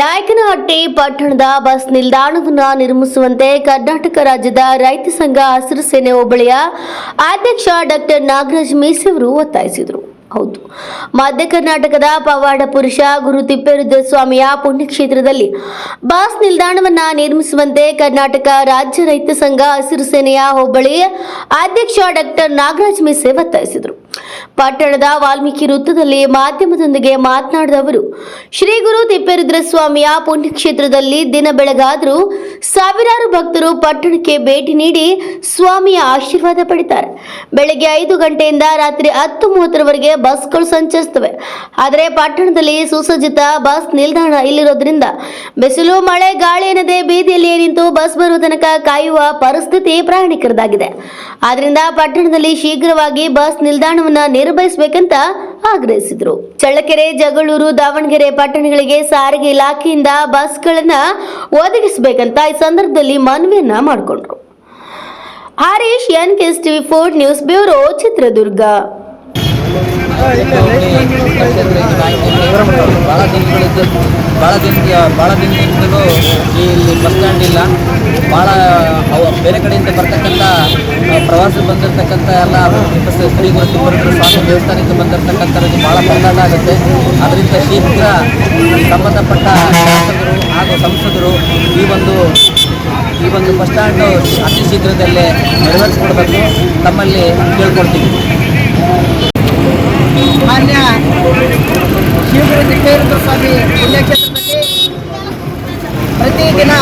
ನಾಯಕನಹಟ್ಟಿ ಪಟ್ಟಣದ ಬಸ್ ನಿಲ್ದಾಣವನ್ನು ನಿರ್ಮಿಸುವಂತೆ ಕರ್ನಾಟಕ ರಾಜ್ಯದ ರೈತ ಸಂಘ ಹಸಿರು ಸೇನೆ ಹೋಬಳಿಯ ಅಧ್ಯಕ್ಷ ಡಾಕ್ಟರ್ ನಾಗರಾಜ್ ಮೀಸಿ ಅವರು ಒತ್ತಾಯಿಸಿದರು. ಹೌದು. ಮಧ್ಯ ಕರ್ನಾಟಕದ ಪವಾಡ ಪುರುಷ ಗುರು ತಿಪ್ಪೇರುದ್ರಸ್ವಾಮಿಯ ಪುಣ್ಯಕ್ಷೇತ್ರದಲ್ಲಿ ಬಸ್ ನಿಲ್ದಾಣವನ್ನ ನಿರ್ಮಿಸುವಂತೆ ಕರ್ನಾಟಕ ರಾಜ್ಯ ರೈತ ಸಂಘ ಹಸಿರು ಸೇನೆಯ ಹೋಬಳಿ ಅಧ್ಯಕ್ಷ ಡಾಕ್ಟರ್ ನಾಗರಾಜ್ ಮೀಸೆ ಒತ್ತಾಯಿಸಿದರು. ಪಟ್ಟಣದ ವಾಲ್ಮೀಕಿ ವೃತ್ತದಲ್ಲಿ ಮಾಧ್ಯಮದೊಂದಿಗೆ ಮಾತನಾಡಿದ ಅವರು, ಶ್ರೀ ಗುರು ತಿಪ್ಪೇರುದ್ರ ಸ್ವಾಮಿಯ ಪುಣ್ಯಕ್ಷೇತ್ರದಲ್ಲಿ ದಿನ ಬೆಳಗಾದರೂ ಸಾವಿರಾರು ಭಕ್ತರು ಪಟ್ಟಣಕ್ಕೆ ಭೇಟಿ ನೀಡಿ ಸ್ವಾಮಿಯ ಆಶೀರ್ವಾದ ಪಡಿತಾರೆ. ಬೆಳಗ್ಗೆ ಐದು ಗಂಟೆಯಿಂದ ರಾತ್ರಿ ಹತ್ತು ಮೂವತ್ತರವರೆಗೆ ಬಸ್ಗಳು ಸಂಚರಿಸುತ್ತವೆ. ಆದರೆ ಪಟ್ಟಣದಲ್ಲಿ ಸುಸಜ್ಜಿತ ಬಸ್ ನಿಲ್ದಾಣ ಇಲ್ಲಿರೋದ್ರಿಂದ ಬಿಸಿಲು, ಮಳೆ, ಗಾಳಿ ಎನ್ನದೆ ಬೀದಿಯಲ್ಲಿ ನಿಂತು ಬಸ್ ಬರುವ ತನಕ ಕಾಯುವ ಪರಿಸ್ಥಿತಿ ಪ್ರಯಾಣಿಕರದಾಗಿದೆ. ಆದ್ದರಿಂದ ಪಟ್ಟಣದಲ್ಲಿ ಶೀಘ್ರವಾಗಿ ಬಸ್ ನಿಲ್ದಾಣವನ್ನ ನಿರ್ವಹಿಸಬೇಕಂತ ಆಗ್ರಹಿಸಿದ್ರು. ಚಳ್ಳಕೆರೆ ಜಗಳೂರು ದಾವಣಗೆರೆ ಪಟ್ಟಣಗಳಿಗೆ ಸಾರಿಗೆ ಇಲಾಖೆಯಿಂದ ಬಸ್ಗಳನ್ನ ಒದಗಿಸಬೇಕಂತ ಈ ಸಂದರ್ಭದಲ್ಲಿ ಮನವಿಯನ್ನ ಮಾಡಿಕೊಂಡ್ರು. Harish N ಕೆಸ್ TV four news bureau Chitradurga. ಭಾಳ ದಿನಗಳಿದ್ದು ಭಾಳ ದಿನ ಭಾಳ ದಿನದಿಂದಲೂ ಇಲ್ಲಿ ಬಸ್ ಸ್ಟ್ಯಾಂಡ್ ಇಲ್ಲ. ಭಾಳ ಅವ ಬೇರೆ ಕಡೆಯಿಂದ ಬರ್ತಕ್ಕಂಥ ಪ್ರವಾಸ ಬಂದಿರತಕ್ಕಂಥ ಎಲ್ಲ ಶ್ರೀ ಗುರು ಸ್ವಾಮಿ ದೇವಸ್ಥಾನಕ್ಕೆ ಬಂದಿರ್ತಕ್ಕಂಥದ್ದು ಭಾಳ ಪರದಾಟ ಆಗುತ್ತೆ. ಅದರಿಂದ ಶೀಘ್ರ ಸಂಬಂಧಪಟ್ಟ ಶಾಸಕರು ಹಾಗೂ ಸಂಸದರು ಈ ಒಂದು ಈ ಒಂದು ಬಸ್ ಸ್ಟ್ಯಾಂಡು ಅತಿ ಶೀಘ್ರದಲ್ಲೇ ನೆರವೇರಿಸ್ಕೊಡ್ಬೇಕು. ತಮ್ಮಲ್ಲಿ ಕೇಳ್ಕೊಳ್ತೀವಿ. ಮಾನ್ಯ ಶ್ರೀಗುರು ತಿಪ್ಪೇರುದ್ರ ಸ್ವಾಮಿ ಪುಣ್ಯಕ್ಷೇತ್ರದಲ್ಲಿ. ಪ್ರತಿದಿನ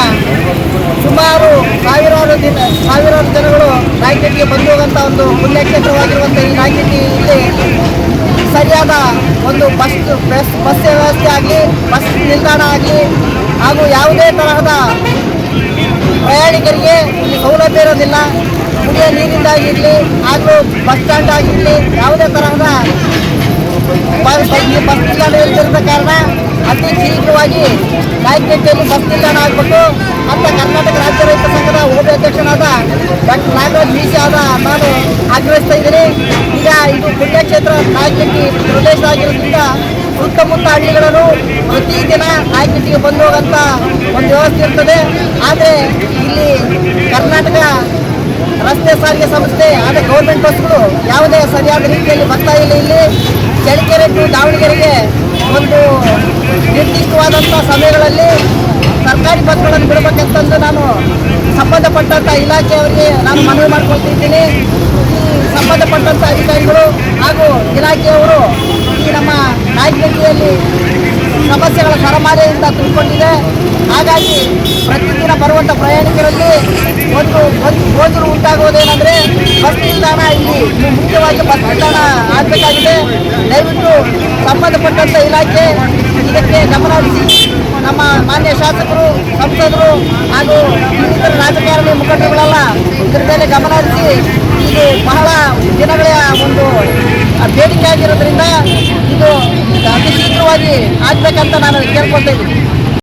ಸುಮಾರು ಸಾವಿರಾರು ದಿನ, ಸಾವಿರಾರು ಜನಗಳು ರಾಯಚೂರಿಗೆ ಬಂದು ಹೋಗುವಂಥ ಒಂದು ಪುಣ್ಯಕ್ಷೇತ್ರವಾಗಿರುವಂಥ ಈ ರಾಯಚೂರಿ ಇಲ್ಲಿ ಸರಿಯಾದ ಒಂದು ಬಸ್ ಬಸ್ ಬಸ್ ವ್ಯವಸ್ಥೆ ಆಗಲಿ, ಬಸ್ ನಿಲ್ದಾಣ ಆಗಲಿ, ಹಾಗೂ ಯಾವುದೇ ತರಹದ ಪ್ರಯಾಣಿಕರಿಗೆ ಇಲ್ಲಿ ಸೌಲಭ್ಯ ಇರೋದಿಲ್ಲ. ಕುಡಿಯೋ ನೀರಿಂದಾಗಿರಲಿ, ಹಾಗೂ ಬಸ್ ಸ್ಟ್ಯಾಂಡ್ ಆಗಿರಲಿ, ಯಾವುದೇ ತರಹದ ಬಸ್ ಬಸ್ ಬಸ್ ನಿಲ್ದಾಣ ಇರ್ತಿರದ ಕಾರಣ ಅತಿ ಶೀಘ್ರವಾಗಿ ನಾಯಕನಹಟ್ಟಿಯಲ್ಲಿ ಬಸ್ ನಿಲ್ದಾಣ ಆಗಿಬಿಟ್ಟು ಅಂತ ಕರ್ನಾಟಕ ರಾಜ್ಯ ರೈತ ಸಂಘದ ಉಪಾಧ್ಯಕ್ಷನಾದ ಡಾಕ್ಟರ್ ನಾಗರಾಜ್ ಬೀಸಿ ಆದ ನಾನು ಆಗ್ರಹಿಸ್ತಾ ಇದ್ದೀನಿ. ಈಗ ಇದು ಪುಣ್ಯಕ್ಷೇತ್ರ ನಾಯಕನಹಟ್ಟಿ ಪ್ರದೇಶ ಆಗಿರೋದ್ರಿಂದ ಸುತ್ತಮುತ್ತ ಹಳ್ಳಿಗಳನ್ನು ಪ್ರತಿದಿನ ನಾಯಕನಹಟ್ಟಿಗೆ ಬಂದು ಹೋಗಂತ ಒಂದು ವ್ಯವಸ್ಥೆ ಇರ್ತದೆ. ಆದರೆ ಇಲ್ಲಿ ಕರ್ನಾಟಕ ರಸ್ತೆ ಸಾರಿಗೆ ಸಂಸ್ಥೆ, ಆದರೆ ಗೌರ್ಮೆಂಟ್ ಬಸ್ಗಳು ಯಾವುದೇ ಸರಿಯಾದ ರೀತಿಯಲ್ಲಿ ಬರ್ತಾ ಇಲ್ಲ ಇಲ್ಲಿ. ಚಳ್ಳಕೆರೆ ಟು ದಾವಣಗೆರೆಗೆ ಒಂದು ನಿರ್ದಿಷ್ಟವಾದಂಥ ಸಮಯಗಳಲ್ಲಿ ಸರ್ಕಾರಿ ಬಸ್ಗಳನ್ನು ಬಿಡಬೇಕಂತಂದು ನಾನು ಸಂಬಂಧಪಟ್ಟಂಥ ಇಲಾಖೆಯವರಿಗೆ ನಾನು ಮನವಿ ಮಾಡ್ಕೊಳ್ತಿದ್ದೀನಿ. ಈ ಸಂಬಂಧಪಟ್ಟಂಥ ಅಧಿಕಾರಿಗಳು ಹಾಗೂ ಇಲಾಖೆಯವರು ಈ ನಮ್ಮ ನಾಯಕಿಯಲ್ಲಿ ಸಮಸ್ಯೆಗಳ ಸರಮಾಲೆಯಿಂದ ತುಂಬಿಕೊಂಡಿದೆ. ಹಾಗಾಗಿ ಪ್ರತಿದಿನ ಬರುವಂಥ ಪ್ರಯಾಣಿಕರಲ್ಲಿ ಒಂದು ಒಂದು ಗೋಚರು ಉಂಟಾಗುವುದೇನೆಂದರೆ ಬಸ್ ನಿಲ್ದಾಣ ಇಲ್ಲಿ ಮುಖ್ಯವಾಗಿ ಬಸ್ ನಿಲ್ದಾಣ ಆಗಬೇಕಾಗಿದೆ. ದಯವಿಟ್ಟು ಸಂಬಂಧಪಟ್ಟಂಥ ಇಲಾಖೆ ಇದಕ್ಕೆ ಗಮನ ನಮ್ಮ ಮಾನ್ಯ ಶಾಸಕರು, ಸಂಸದರು ಹಾಗೂ ಇನ್ನಿತರ ರಾಜಕಾರಣಿ ಮುಖಂಡಗಳೆಲ್ಲ ಇದರ ಮೇಲೆ ಗಮನ ಹರಿಸಿ ಇದು ಬಹಳ ದಿನಗಳ ಒಂದು ಬೇಡಿಕೆ ಆಗಿರೋದ್ರಿಂದ ಇದು ಅತಿ ಶೀಘ್ರವಾಗಿ ಆಗ್ಬೇಕಂತ ನಾನು ಕೇಳ್ಕೊಳ್ತಾ ಇದ್ದೀನಿ.